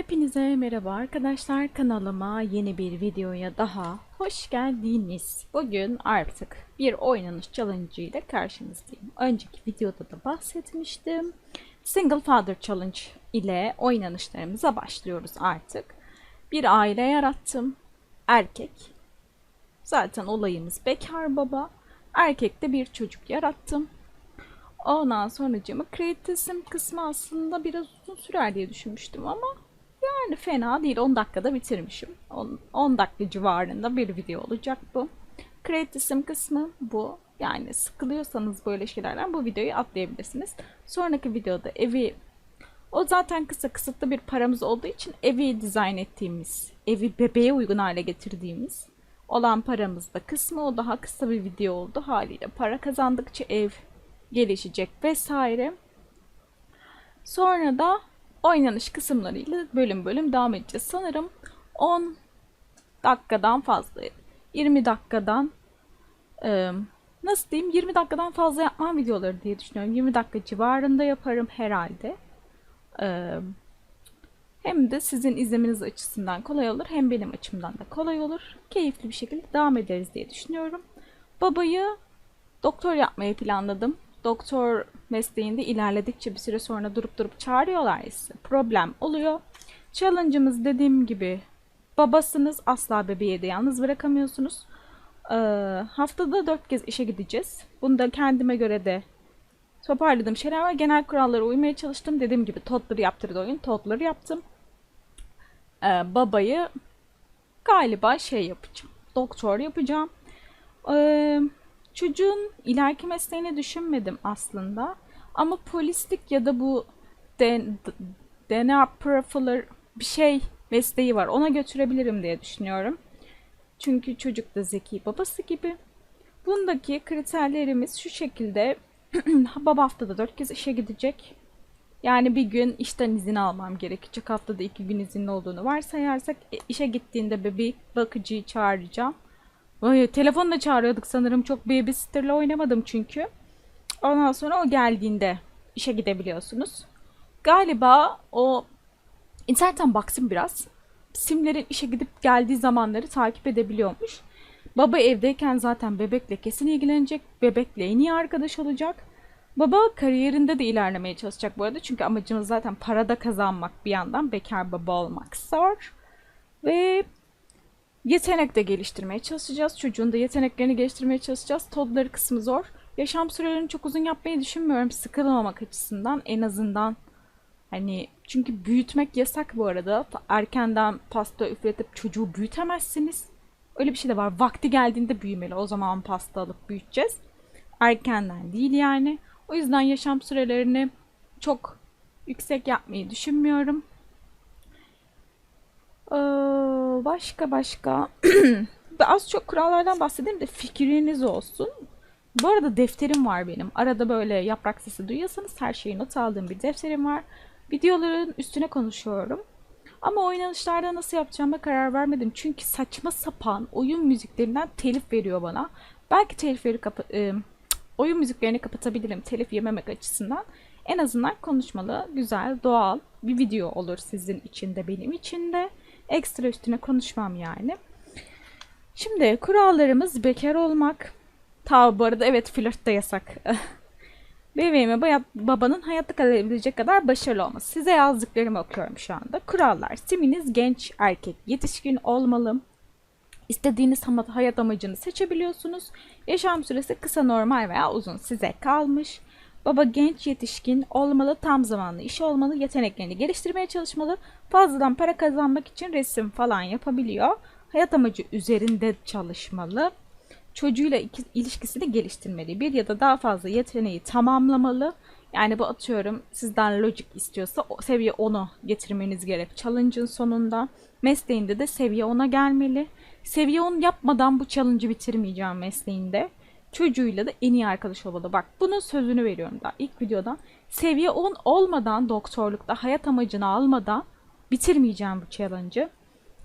Hepinize merhaba arkadaşlar kanalıma yeni bir videoya daha hoş geldiniz. Bugün artık bir oynanış challenge ile karşınızdayım. Önceki videoda da bahsetmiştim. Single Father Challenge ile oynanışlarımıza başlıyoruz artık. Bir aile yarattım. Erkek. Zaten olayımız bekar baba. Erkekte bir çocuk yarattım. Ondan sonracığıma kreatism kısmı aslında biraz uzun sürer diye düşünmüştüm ama yani fena değil. 10 dakikada bitirmişim. 10, 10 dakika civarında bir video olacak bu. Kreatism kısmı bu. Yani sıkılıyorsanız böyle şeylerden bu videoyu atlayabilirsiniz. Sonraki videoda evi o zaten kısa kısıtlı bir paramız olduğu için evi dizayn ettiğimiz, evi bebeğe uygun hale getirdiğimiz olan paramızda kısmı o daha kısa bir video oldu haliyle. Para kazandıkça ev gelişecek vesaire. Sonra da oynanış kısımlarıyla bölüm bölüm devam edeceğiz. Sanırım 10 dakikadan fazla, 20 dakikadan e, nasıl diyeyim 20 dakikadan fazla yapmam videoları diye düşünüyorum. 20 dakika civarında yaparım herhalde. E, hem de sizin izlemeniz açısından kolay olur hem benim açımdan da kolay olur. Keyifli bir şekilde devam ederiz diye düşünüyorum. Babayı doktor yapmayı planladım doktor mesleğinde ilerledikçe bir süre sonra durup durup çağırıyorlar ise problem oluyor. Challenge'ımız dediğim gibi babasınız asla bebeği de yalnız bırakamıyorsunuz. Ee, haftada dört kez işe gideceğiz. Bunu da kendime göre de toparladığım şeyler var. Genel kurallara uymaya çalıştım. Dediğim gibi totları yaptırdı oyun. Totları yaptım. Ee, babayı galiba şey yapacağım. Doktor yapacağım. Ee, Çocuğun ileriki mesleğini düşünmedim aslında. Ama polislik ya da bu DNA profiler bir şey mesleği var. Ona götürebilirim diye düşünüyorum. Çünkü çocuk da zeki babası gibi. Bundaki kriterlerimiz şu şekilde. Baba haftada dört kez işe gidecek. Yani bir gün işten izin almam gerekecek. Haftada iki gün izinli olduğunu varsayarsak e, işe gittiğinde bebek bakıcıyı çağıracağım. Ay, telefonla çağırıyorduk sanırım. Çok babysitter'la oynamadım çünkü. Ondan sonra o geldiğinde işe gidebiliyorsunuz. Galiba o internetten baksın biraz. Simlerin işe gidip geldiği zamanları takip edebiliyormuş. Baba evdeyken zaten bebekle kesin ilgilenecek. Bebekle en iyi arkadaş olacak. Baba kariyerinde de ilerlemeye çalışacak bu arada. Çünkü amacımız zaten parada kazanmak bir yandan. Bekar baba olmak zor. Ve Yetenek de geliştirmeye çalışacağız. Çocuğun da yeteneklerini geliştirmeye çalışacağız. Todları kısmı zor. Yaşam sürelerini çok uzun yapmayı düşünmüyorum. Sıkılmamak açısından en azından. Hani çünkü büyütmek yasak bu arada. Erkenden pasta üfletip çocuğu büyütemezsiniz. Öyle bir şey de var. Vakti geldiğinde büyümeli. O zaman pasta alıp büyüteceğiz. Erkenden değil yani. O yüzden yaşam sürelerini çok yüksek yapmayı düşünmüyorum. Ee, başka başka az çok kurallardan bahsedeyim de fikriniz olsun. Bu arada defterim var benim. Arada böyle yaprak sesi duyuyorsanız her şeyi not aldığım bir defterim var. Videoların üstüne konuşuyorum. Ama oynanışlarda nasıl yapacağıma karar vermedim. Çünkü saçma sapan oyun müziklerinden telif veriyor bana. Belki telifleri kapa e, oyun müziklerini kapatabilirim telif yememek açısından. En azından konuşmalı, güzel, doğal bir video olur sizin için de benim için de. Ekstra üstüne konuşmam yani. Şimdi kurallarımız bekar olmak. Ta bu arada evet flört de yasak. Bebeğime bayat, babanın hayatta kalabilecek kadar başarılı olması. Size yazdıklarımı okuyorum şu anda. Kurallar. Siminiz genç erkek yetişkin olmalı. İstediğiniz hayat amacını seçebiliyorsunuz. Yaşam süresi kısa normal veya uzun size kalmış. Baba genç yetişkin olmalı, tam zamanlı iş olmalı, yeteneklerini geliştirmeye çalışmalı, fazladan para kazanmak için resim falan yapabiliyor. Hayat amacı üzerinde çalışmalı. Çocuğuyla ilişkisini geliştirmeli. Bir ya da daha fazla yeteneği tamamlamalı. Yani bu atıyorum sizden logic istiyorsa o seviye 10'u getirmeniz gerek. Challenge'ın sonunda mesleğinde de seviye 10'a gelmeli. Seviye 10 yapmadan bu challenge'ı bitirmeyeceğim mesleğinde çocuğuyla da en iyi arkadaş olmalı. Bak bunun sözünü veriyorum da ilk videoda. Seviye 10 olmadan doktorlukta hayat amacını almadan bitirmeyeceğim bu challenge'ı.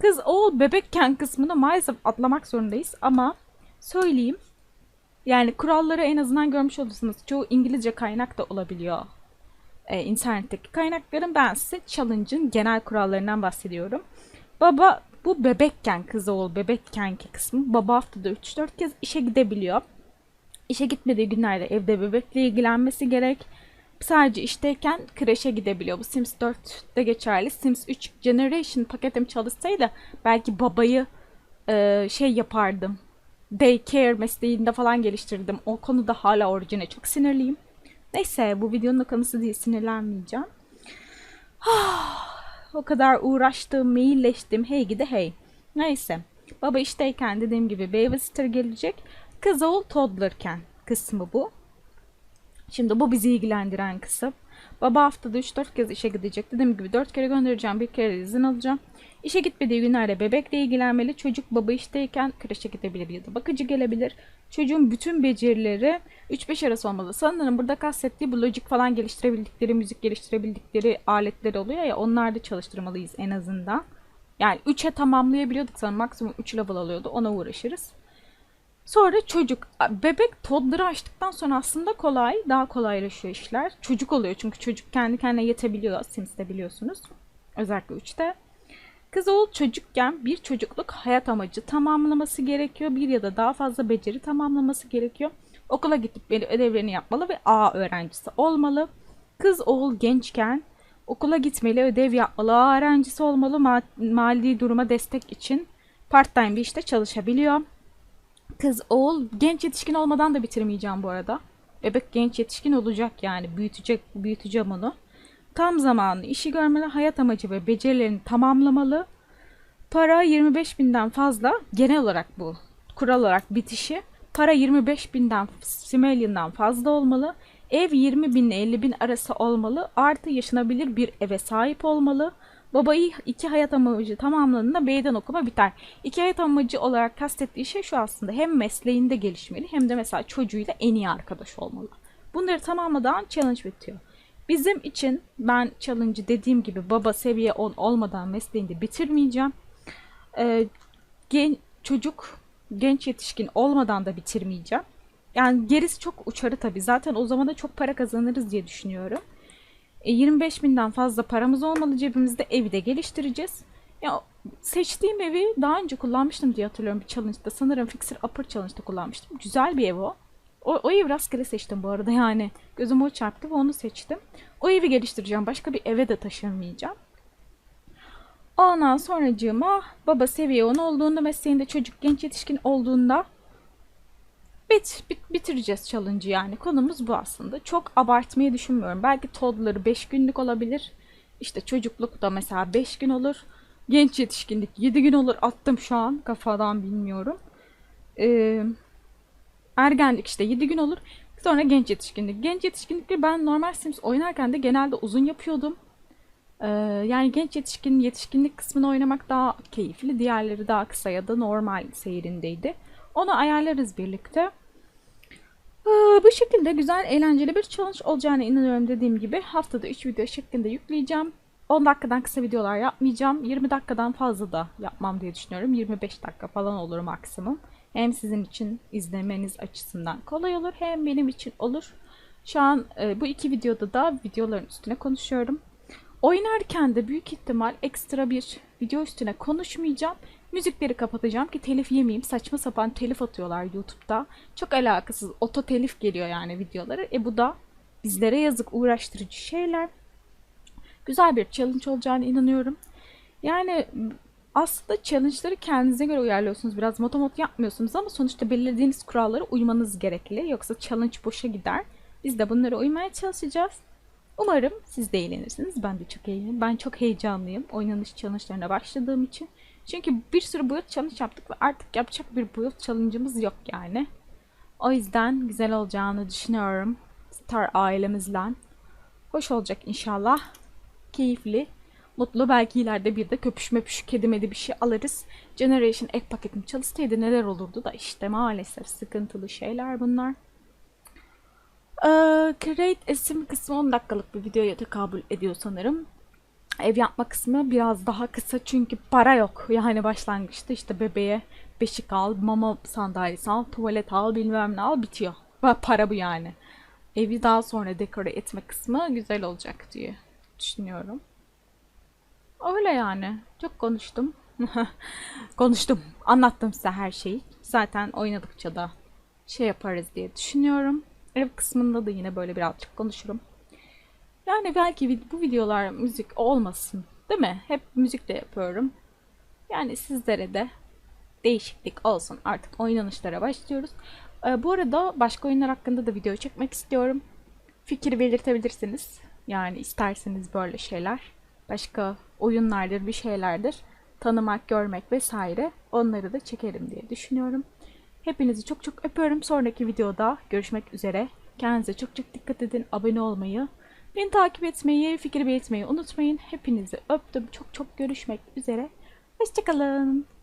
Kız o bebekken kısmını maalesef atlamak zorundayız ama söyleyeyim. Yani kuralları en azından görmüş olursunuz. Çoğu İngilizce kaynak da olabiliyor. e, internetteki kaynaklarım. Ben size challenge'ın genel kurallarından bahsediyorum. Baba bu bebekken kız oğul bebekkenki kısmı baba haftada 3-4 kez işe gidebiliyor. İşe gitmediği günlerde evde bebekle ilgilenmesi gerek. Sadece işteyken kreşe gidebiliyor. Bu Sims 4'te geçerli. Sims 3 Generation paketim çalışsaydı belki babayı e, şey yapardım. Daycare mesleğinde falan geliştirdim. O konuda hala orijine çok sinirliyim. Neyse bu videonun konusu değil sinirlenmeyeceğim. o kadar uğraştım, mailleştim. Hey gidi hey. Neyse. Baba işteyken dediğim gibi babysitter gelecek. Kız oğul toddlerken kısmı bu. Şimdi bu bizi ilgilendiren kısım. Baba haftada 3-4 kez işe gidecek. Dediğim gibi 4 kere göndereceğim, bir kere izin alacağım. İşe gitmediği günlerde bebekle ilgilenmeli. Çocuk baba işteyken kreşe gidebilir ya da bakıcı gelebilir. Çocuğun bütün becerileri 3-5 arası olmalı. Sanırım burada kastettiği bu lojik falan geliştirebildikleri, müzik geliştirebildikleri aletler oluyor ya onlarda çalıştırmalıyız en azından. Yani 3'e tamamlayabiliyorduk sanırım maksimum 3 level alıyordu ona uğraşırız. Sonra çocuk, bebek toddler'ı açtıktan sonra aslında kolay, daha kolaylaşıyor işler. Çocuk oluyor çünkü çocuk kendi kendine yetebiliyor Sims'te biliyorsunuz. Özellikle 3'te. Kız oğul çocukken bir çocukluk hayat amacı tamamlaması gerekiyor. Bir ya da daha fazla beceri tamamlaması gerekiyor. Okula gidip ödevlerini yapmalı ve A öğrencisi olmalı. Kız oğul gençken okula gitmeli, ödev yapmalı, A öğrencisi olmalı, ma- mali duruma destek için part-time bir işte çalışabiliyor. Kız, oğul, genç yetişkin olmadan da bitirmeyeceğim bu arada. Bebek genç yetişkin olacak yani. Büyütecek, büyüteceğim onu. Tam zamanlı işi görmeli, hayat amacı ve becerilerini tamamlamalı. Para 25 binden fazla, genel olarak bu kural olarak bitişi. Para 25 binden, Simelion'dan fazla olmalı. Ev 20 bin ile 50 bin arası olmalı. Artı yaşanabilir bir eve sahip olmalı. Babayı iki hayat amacı tamamladığında meydan okuma biter. İki hayat amacı olarak kastettiği şey şu aslında. Hem mesleğinde gelişmeli hem de mesela çocuğuyla en iyi arkadaş olmalı. Bunları tamamladan challenge bitiyor. Bizim için ben challenge'ı dediğim gibi baba seviye 10 olmadan mesleğinde bitirmeyeceğim. Ee, gen, çocuk genç yetişkin olmadan da bitirmeyeceğim. Yani gerisi çok uçarı tabii. Zaten o zaman da çok para kazanırız diye düşünüyorum. 25 e, binden fazla paramız olmalı cebimizde evi de geliştireceğiz. Ya seçtiğim evi daha önce kullanmıştım diye hatırlıyorum bir challenge'da. Sanırım Fixer Upper Challenge'da kullanmıştım. Güzel bir ev o. O, o evi rastgele seçtim bu arada yani. Gözüm o çarptı ve onu seçtim. O evi geliştireceğim. Başka bir eve de taşınmayacağım. Ondan sonracığıma baba seviye 10 olduğunda mesleğinde çocuk genç yetişkin olduğunda Bit, bit, bitireceğiz challenge'ı yani. Konumuz bu aslında. Çok abartmayı düşünmüyorum. Belki toddler 5 günlük olabilir. İşte çocukluk da mesela 5 gün olur. Genç yetişkinlik 7 gün olur. Attım şu an. Kafadan bilmiyorum. Ee, ergenlik işte 7 gün olur. Sonra genç yetişkinlik. Genç yetişkinlikleri ben normal Sims oynarken de genelde uzun yapıyordum. Ee, yani genç yetişkin yetişkinlik kısmını oynamak daha keyifli. Diğerleri daha kısa ya da normal seyrindeydi. Onu ayarlarız birlikte. Ee, bu şekilde güzel, eğlenceli bir challenge olacağına inanıyorum dediğim gibi. Haftada 3 video şeklinde yükleyeceğim. 10 dakikadan kısa videolar yapmayacağım. 20 dakikadan fazla da yapmam diye düşünüyorum. 25 dakika falan olur maksimum. Hem sizin için izlemeniz açısından kolay olur hem benim için olur. Şu an e, bu iki videoda da videoların üstüne konuşuyorum. Oynarken de büyük ihtimal ekstra bir video üstüne konuşmayacağım. Müzikleri kapatacağım ki telif yemeyeyim. Saçma sapan telif atıyorlar YouTube'da. Çok alakasız oto telif geliyor yani videoları. E bu da bizlere yazık uğraştırıcı şeyler. Güzel bir challenge olacağını inanıyorum. Yani aslında challenge'ları kendinize göre uyarlıyorsunuz. Biraz motomot yapmıyorsunuz ama sonuçta belirlediğiniz kurallara uymanız gerekli. Yoksa challenge boşa gider. Biz de bunlara uymaya çalışacağız. Umarım siz de eğlenirsiniz. Ben de çok eğlenirim. Ben çok heyecanlıyım oynanış challenge'larına başladığım için. Çünkü bir sürü build challenge yaptık ve artık yapacak bir build challenge'ımız yok yani. O yüzden güzel olacağını düşünüyorum. Star ailemizle. Hoş olacak inşallah. Keyifli. Mutlu. Belki ileride bir de köpüşme püşük kedimedi bir şey alırız. Generation ek paketim çalışsaydı neler olurdu da işte maalesef sıkıntılı şeyler bunlar. Ee, create isim kısmı 10 dakikalık bir videoya tekabül ediyor sanırım ev yapma kısmı biraz daha kısa çünkü para yok. Yani başlangıçta işte bebeğe beşik al, mama sandalyesi al, tuvalet al, bilmem ne al bitiyor. Para bu yani. evi daha sonra dekore etme kısmı güzel olacak diye düşünüyorum. Öyle yani. Çok konuştum. konuştum. Anlattım size her şeyi. Zaten oynadıkça da şey yaparız diye düşünüyorum. Ev kısmında da yine böyle birazcık konuşurum. Yani belki bu videolar müzik olmasın. Değil mi? Hep müzikle yapıyorum. Yani sizlere de değişiklik olsun. Artık oynanışlara başlıyoruz. Ee, bu arada başka oyunlar hakkında da video çekmek istiyorum. Fikir belirtebilirsiniz. Yani isterseniz böyle şeyler. Başka oyunlardır, bir şeylerdir. Tanımak, görmek vesaire. Onları da çekerim diye düşünüyorum. Hepinizi çok çok öpüyorum. Sonraki videoda görüşmek üzere. Kendinize çok çok dikkat edin. Abone olmayı, beni takip etmeyi, fikir belirtmeyi unutmayın. Hepinizi öptüm. Çok çok görüşmek üzere. Hoşçakalın.